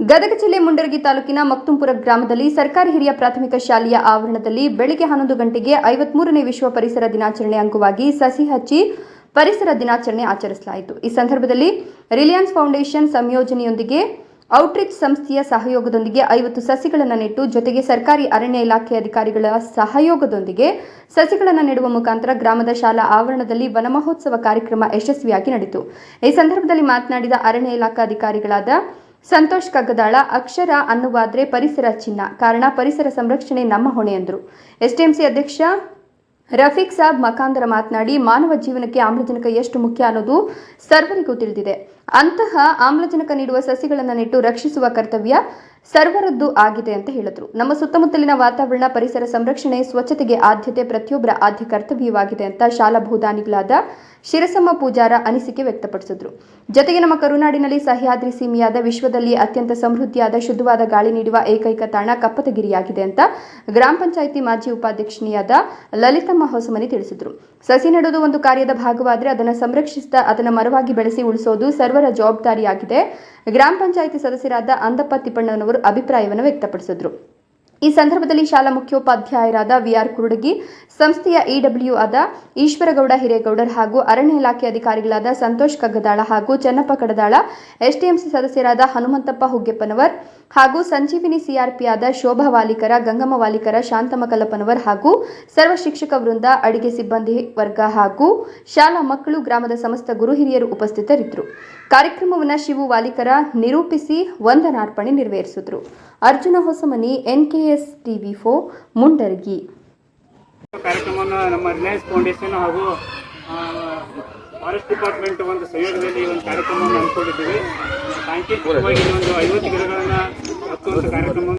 ಗದಗ ಜಿಲ್ಲೆ ಮುಂಡರಗಿ ತಾಲೂಕಿನ ಮಕ್ತುಂಪುರ ಗ್ರಾಮದಲ್ಲಿ ಸರ್ಕಾರಿ ಹಿರಿಯ ಪ್ರಾಥಮಿಕ ಶಾಲೆಯ ಆವರಣದಲ್ಲಿ ಬೆಳಗ್ಗೆ ಹನ್ನೊಂದು ಗಂಟೆಗೆ ಐವತ್ಮೂರನೇ ವಿಶ್ವ ಪರಿಸರ ದಿನಾಚರಣೆ ಅಂಗವಾಗಿ ಸಸಿ ಹಚ್ಚಿ ಪರಿಸರ ದಿನಾಚರಣೆ ಆಚರಿಸಲಾಯಿತು. ಈ ಸಂದರ್ಭದಲ್ಲಿ ರಿಲಯನ್ಸ್ ಫೌಂಡೇಶನ್ ಸಂಯೋಜನೆಯೊಂದಿಗೆ ಔಟ್ರೀಚ್ ಸಂಸ್ಥೆಯ ಸಹಯೋಗದೊಂದಿಗೆ ಐವತ್ತು ಸಸಿಗಳನ್ನು ನೆಟ್ಟು ಜೊತೆಗೆ ಸರ್ಕಾರಿ ಅರಣ್ಯ ಇಲಾಖೆ ಅಧಿಕಾರಿಗಳ ಸಹಯೋಗದೊಂದಿಗೆ ಸಸಿಗಳನ್ನು ನೆಡುವ ಮುಖಾಂತರ ಗ್ರಾಮದ ಶಾಲಾ ಆವರಣದಲ್ಲಿ ವನಮಹೋತ್ಸವ ಕಾರ್ಯಕ್ರಮ ಯಶಸ್ವಿಯಾಗಿ ನಡೆಯಿತು ಈ ಸಂದರ್ಭದಲ್ಲಿ ಮಾತನಾಡಿದ ಅರಣ್ಯ ಇಲಾಖಾ ಅಧಿಕಾರಿಗಳಾದ ಸಂತೋಷ್ ಕಗ್ಗದಾಳ, ಅಕ್ಷರ ಅನ್ನುವಾದ್ರೆ ಪರಿಸರ ಚಿನ್ನ. ಕಾರಣ, ಪರಿಸರ ಸಂರಕ್ಷಣೆ ನಮ್ಮ ಹೊಣೆ ಎಂದರು ಎಸ್ಡಿಎಂಸಿ ಅಧ್ಯಕ್ಷ ರಫೀಕ್ ಸಾಬ್ ಮಕಾಂದರ ಮಾತನಾಡಿ, ಮಾನವ ಜೀವನಕ್ಕೆ ಆಮ್ಲಜನಕ ಎಷ್ಟು ಮುಖ್ಯ ಅನ್ನೋದು ಸರ್ವರಿಗೂ ತಿಳಿದಿದೆ. ಅಂತಹ ಆಮ್ಲಜನಕ ನೀಡುವ ಸಸಿಗಳನ್ನು ನೆಟ್ಟು ರಕ್ಷಿಸುವ ಕರ್ತವ್ಯ ಸರ್ವರದ್ದು ಆಗಿದೆ ಅಂತ ಹೇಳಿದ್ರು. ನಮ್ಮ ಸುತ್ತಮುತ್ತಲಿನ ವಾತಾವರಣ, ಪರಿಸರ ಸಂರಕ್ಷಣೆ, ಸ್ವಚ್ಛತೆಗೆ ಆದ್ಯತೆ ಪ್ರತಿಯೊಬ್ಬರ ಆದ್ಯ ಕರ್ತವ್ಯವಾಗಿದೆ ಅಂತ ಶಾಲಾ ಭೂದಾನಿಗಳಾದ ಶಿರಸಮ್ಮ ಪೂಜಾರ ಅನಿಸಿಕೆ ವ್ಯಕ್ತಪಡಿಸಿದ್ರು. ಜೊತೆಗೆ ನಮ್ಮ ಕರುನಾಡಿನಲ್ಲಿ ಸಹ್ಯಾದ್ರಿ ಸೀಮೆಯಾದ ವಿಶ್ವದಲ್ಲಿ ಅತ್ಯಂತ ಸಮೃದ್ಧಿಯಾದ ಶುದ್ಧವಾದ ಗಾಳಿ ನೀಡುವ ಏಕೈಕ ತಾಣ ಕಪ್ಪತಗಿರಿಯಾಗಿದೆ ಅಂತ ಗ್ರಾಮ ಪಂಚಾಯಿತಿ ಮಾಜಿ ಉಪಾಧ್ಯಕ್ಷನಿಯಾದ ಲಲಿತಮ್ಮ ಹೊಸಮನಿ ತಿಳಿಸಿದರು. ಸಸಿ ನೆಡೋದು ಒಂದು ಕಾರ್ಯದ ಭಾಗವಾದರೆ ಅದನ್ನು ಸಂರಕ್ಷಿಸಿದ, ಅದನ್ನು ಮರವಾಗಿ ಬೆಳೆಸಿ ಉಳಿಸೋದು ಸರ್ವರ ಜವಾಬ್ದಾರಿಯಾಗಿದೆ. ಗ್ರಾಮ ಪಂಚಾಯಿತಿ ಸದಸ್ಯರಾದ ಅಂದಪ್ಪ ತಿಪ್ಪಣ್ಣನವರು ಅಭಿಪ್ರಾಯವನ್ನು ವ್ಯಕ್ತಪಡಿಸಿದರು. ಈ ಸಂದರ್ಭದಲ್ಲಿ ಶಾಲಾ ಮುಖ್ಯೋಪಾಧ್ಯಾಯರಾದ ವಿಆರ್ ಕುರುಡಗಿ, ಸಂಸ್ಥೆಯ ಇಡಬ್ಲ್ಯೂ ಆದ ಈಶ್ವರಗೌಡ ಹಿರೇಗೌಡರ್ ಹಾಗೂ ಅರಣ್ಯ ಇಲಾಖೆ ಅಧಿಕಾರಿಗಳಾದ ಸಂತೋಷ್ ಕಗ್ಗದಾಳ ಹಾಗೂ ಚನ್ನಪ್ಪ ಕಡದಾಳ ಎಸ್ಟಿಎಂಸಿ ಸದಸ್ಯರಾದ ಹನುಮಂತಪ್ಪ ಹುಗ್ಗೆಪ್ಪನವರ್ ಹಾಗೂ ಸಂಜೀವಿನಿ ಸಿಆರ್ಪಿ ಆದ ಶೋಭಾ ವಾಲಿಕರ, ಗಂಗಮ್ಮ ವಾಲಿಕರ, ಶಾಂತಮ್ಮ ಕಲ್ಲಪ್ಪನವರ್ ಹಾಗೂ ಸರ್ವ ಶಿಕ್ಷಕ ವೃಂದ, ಅಡಿಗೆ ಸಿಬ್ಬಂದಿ ವರ್ಗ ಹಾಗೂ ಶಾಲಾ ಮಕ್ಕಳು ಗ್ರಾಮದ ಸಮಸ್ತ ಗುರು ಹಿರಿಯರು ಉಪಸ್ಥಿತರಿದ್ದರು. ಕಾರ್ಯಕ್ರಮವನ್ನು ಶಿವು ವಾಲಿಕರ ನಿರೂಪಿಸಿ ವಂದನಾರ್ಪಣೆ ನೆರವೇರಿಸಿದರು. ಅರ್ಜುನ ಹೊಸಮನಿ ಎನ್ಕೆಎಸ್ ಟಿವಿ ಫೋ ಮುಂಡರಗಿ. ಕಾರ್ಯಕ್ರಮವನ್ನು ನಮ್ಮ ರಿಲಯನ್ಸ್ ಫೌಂಡೇಶನ್ ಹಾಗೂ ಫಾರೆಸ್ಟ್ ಡಿಪಾರ್ಟ್ಮೆಂಟ್ ಒಂದು ಸಹಯೋಗದಲ್ಲಿ ಈ ಒಂದು ಕಾರ್ಯಕ್ರಮವನ್ನು ಹಮ್ಮಿಕೊಂಡಿದ್ದೀವಿ. ಸಾಂಕೇತಿಕವಾಗಿ ಒಂದು ಐವತ್ತು ಗಿಡಗಳನ್ನು ಹಚ್ಚುವಂಥ ಕಾರ್ಯಕ್ರಮ